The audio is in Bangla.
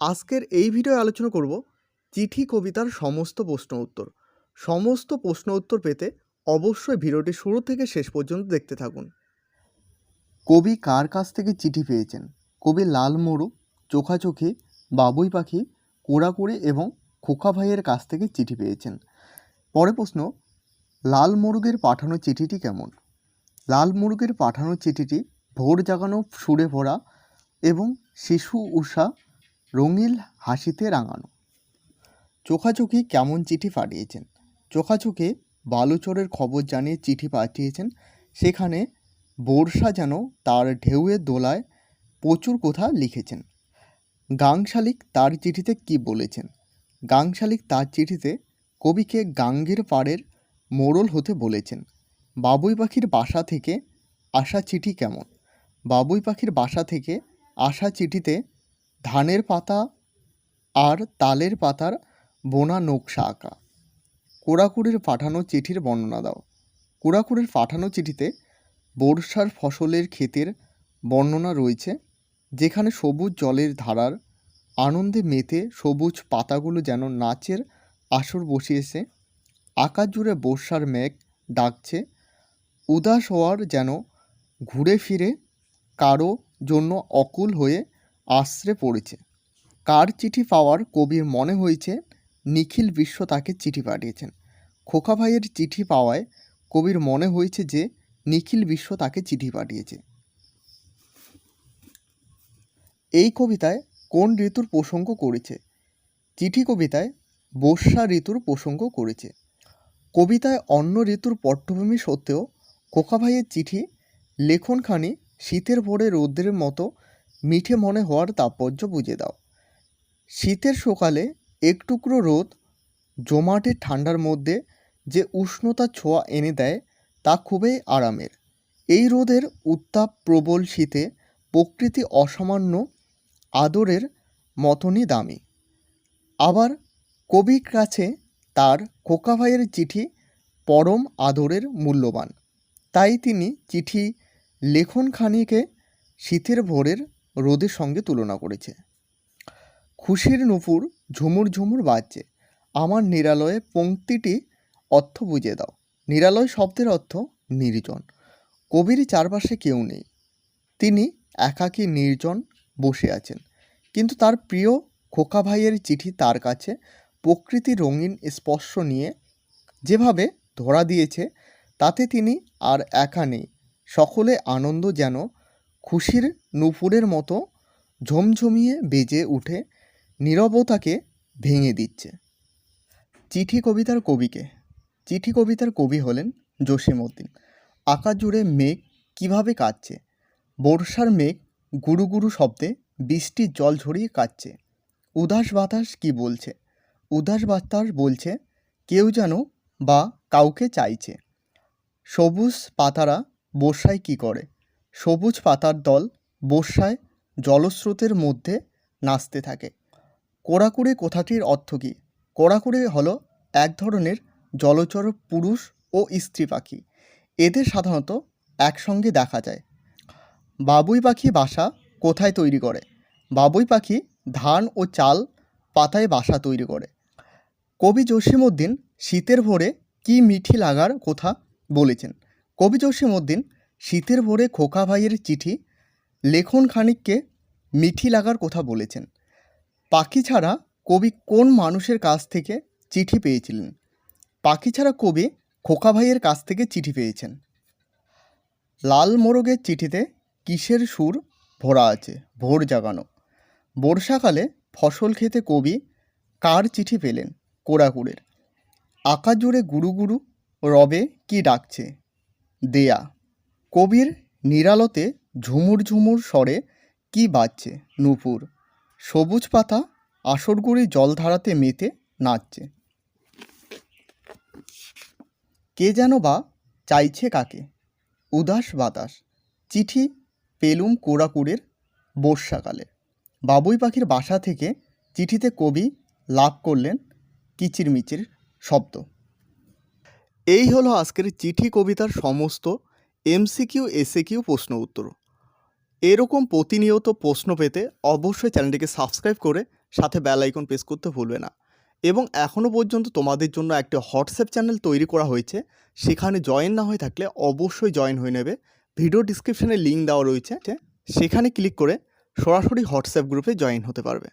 আজকের এই ভিডিওয়ে আলোচনা করব চিঠি কবিতার সমস্ত প্রশ্ন উত্তর। সমস্ত প্রশ্ন উত্তর পেতে অবশ্যই ভিডিওটি শুরু থেকে শেষ পর্যন্ত দেখতে থাকুন। কবি কার কাছ থেকে চিঠি পেয়েছেন? কবি লাল মরু, চোখাচোখি, বাবুই পাখি, কোড়াকুড়ি এবং খোকা ভাইয়ের কাছ থেকে চিঠি পেয়েছেন। পরে প্রশ্ন, লাল মুরগের পাঠানো চিঠিটি কেমন? লাল মুরগের পাঠানো চিঠিটি ভোর জাগানো সুরে ভরা এবং শিশু উষা রঙিল হাসিতে রাঙানো। চোখাচোখি কেমন চিঠি পাঠিয়েছেন? চোখাচোখে বালুচরের খবর জানিয়ে চিঠি পাঠিয়েছেন। সেখানে বর্ষা যেন তার ঢেউয়ের দোলায় প্রচুর কথা লিখেছেন। গাংশালিক তার চিঠিতে কি বলেছেন? গাংশালিক তার চিঠিতে কবিকে গাঙ্গের পাড়ের মোড়ল হতে বলেছেন। বাবুই পাখির বাসা থেকে আসা চিঠি কেমন? বাবুই পাখির বাসা থেকে আসা চিঠিতে ধানের পাতা আর তালের পাতার বোনা নকশা আঁকা। কোড়াকুড়ির পাঠানো চিঠির বর্ণনা দাও। কোড়াকুড়ির পাঠানো চিঠিতে বর্ষার ফসলের ক্ষেতের বর্ণনা রয়েছে, যেখানে সবুজ জলের ধারার আনন্দে মেতে সবুজ পাতাগুলো যেন নাচের আসর বসিয়েছে, আকাশ জুড়ে বর্ষার মেঘ ডাকছে, উদাস হওয়ার যেন ঘুরে ফিরে, কারও জন্য অকুল হয়ে আশ্রে পড়েছে। কার চিঠি পাওয়ার কবির মনে হয়েছে, নিখিল বিশ্ব তাকে চিঠি পাঠিয়েছেন। খোকা ভাইয়ের চিঠি পাওয়ায় কবির মনে হয়েছে যে, নিখিল বিশ্ব তাকে চিঠি পাঠিয়েছে। এই কবিতায় কোন ঋতুর প্রসঙ্গ করেছে? চিঠি কবিতায় বর্ষা ঋতুর প্রসঙ্গ করেছে। কবিতায় অন্য ঋতুর পট্টভূমি সত্ত্বেও খোকা ভাইয়ের চিঠি লেখনখানি শীতের ভোরে রৌদ্রের মতো মিঠে মনে হওয়ার তাৎপর্য বুঝে দাও। শীতের সকালে এক টুকরো রোদ জমাটে ঠান্ডার মধ্যে যে উষ্ণতা ছোঁয়া এনে দেয়, তা খুবই আরামের। এই রোদের উত্তাপ প্রবল শীতে প্রকৃতি অসামান্য আদরের মতনই দামি। আবার কবির কাছে তার খোকা ভাইয়ের চিঠি পরম আদরের মূল্যবান। তাই তিনি চিঠি লেখনখানিকে শীতের ভোরের রোদের সঙ্গে তুলনা করেছে। খুশির নুপুর ঝুমুর ঝুমুর বাজছে। আমার নিরালয়ে পংক্তিটি অর্থ বুঝে দাও। নিরালয় শব্দের অর্থ নির্জন। কবির চারপাশে কেউ নেই। তিনি একাকী নির্জন বসে আছেন। কিন্তু তার প্রিয় খোকা ভাইয়ের চিঠি তার কাছে প্রকৃতি রঙিন স্পর্শ নিয়ে যেভাবে ধরা দিয়েছে, তাতে তিনি আর একা নেই। সকলে আনন্দ যেন খুশির নুপুরের মতো ঝমঝমিয়ে বেজে উঠে নীরবতাকে ভেঙে দিচ্ছে। চিঠি কবিতার কবিকে। চিঠি কবিতার কবি হলেন জসিমউদ্দিন। আকাশ জুড়ে মেঘ কীভাবে কাঁদছে? বর্ষার মেঘ গুরু গুরু শব্দে বৃষ্টির জল ঝরিয়ে কাঁদছে। উদাস বাতাস কি বলছে? উদাস বাতাস বলছে, কেউ যেন বা কাউকে চাইছে। সবুজ পাতারা বর্ষায় কি করে? সবুজ পাতার দল বর্ষায় জলস্রোতের মধ্যে নাচতে থাকে। কোড়াকুড়ি কথাটির অর্থ কী? কোড়াকুড়ি হলো এক ধরনের জলচর পুরুষ ও স্ত্রী পাখি। এদের সাধারণত একসঙ্গে দেখা যায়। বাবুই পাখি বাসা কোথায় তৈরি করে? বাবুই পাখি ধান ও চাল পাতায় বাসা তৈরি করে। কবি জসিমউদ্দিন শীতের ভোরে কি মিঠি লাগার কথা বলেছেন? কবি জসিমউদ্দিন শীতের ভোরে খোকা ভাইয়ের চিঠি, লেখন খানিককে মিঠি লাগার কথা বলেছেন। পাখি ছাড়া কবি কোন মানুষের কাছ থেকে চিঠি পেয়েছিলেন? পাখি ছাড়া কবি খোকা ভাইয়ের কাছ থেকে চিঠি পেয়েছেন। লাল মোরগের চিঠিতে কিসের সুর ভরা আছে? ভোর জাগানো। বর্ষাকালে ফসল খেতে কবি কার চিঠি পেলেন? কোড়াকুড়ের আকাশ জুড়ে গুরু গুরু রবে কি ডাকছে? দেয়া। কবির নিরালতে ঝুমুর ঝুমুর স্বরে কি বাজছে নূপুর? সবুজ পাতা আসরগুড়ি জলধারাতে মেতে নাচছে। কে যেন বা চাইছে কাকে? উদাস বাতাস। চিঠি পেলুম কোড়াকুড়ের বর্ষাকালে। বাবুই পাখির বাসা থেকে চিঠিতে কবি লাভ করলেন কিচিরমিচির শব্দ। এই হলো আজকের চিঠি কবিতার সমস্ত এমসিকিউ, এসএকিউ প্রশ্ন উত্তর। এরকম প্রতিনিয়ত প্রশ্ন পেতে অবশ্যই চ্যানেলটিকে সাবস্ক্রাইব করে সাথে বেল আইকন প্রেস করতে ভুলবে না। এবং এখনও পর্যন্ত তোমাদের জন্য একটা হোয়াটসঅ্যাপ চ্যানেল তৈরি করা হয়েছে, সেখানে জয়েন না হয়ে থাকলে অবশ্যই জয়েন হয়ে নেবে। ভিডিও ডিসক্রিপশানে লিঙ্ক দেওয়া রয়েছে, সেখানে ক্লিক করে সরাসরি হোয়াটসঅ্যাপ গ্রুপে জয়েন হতে পারবে।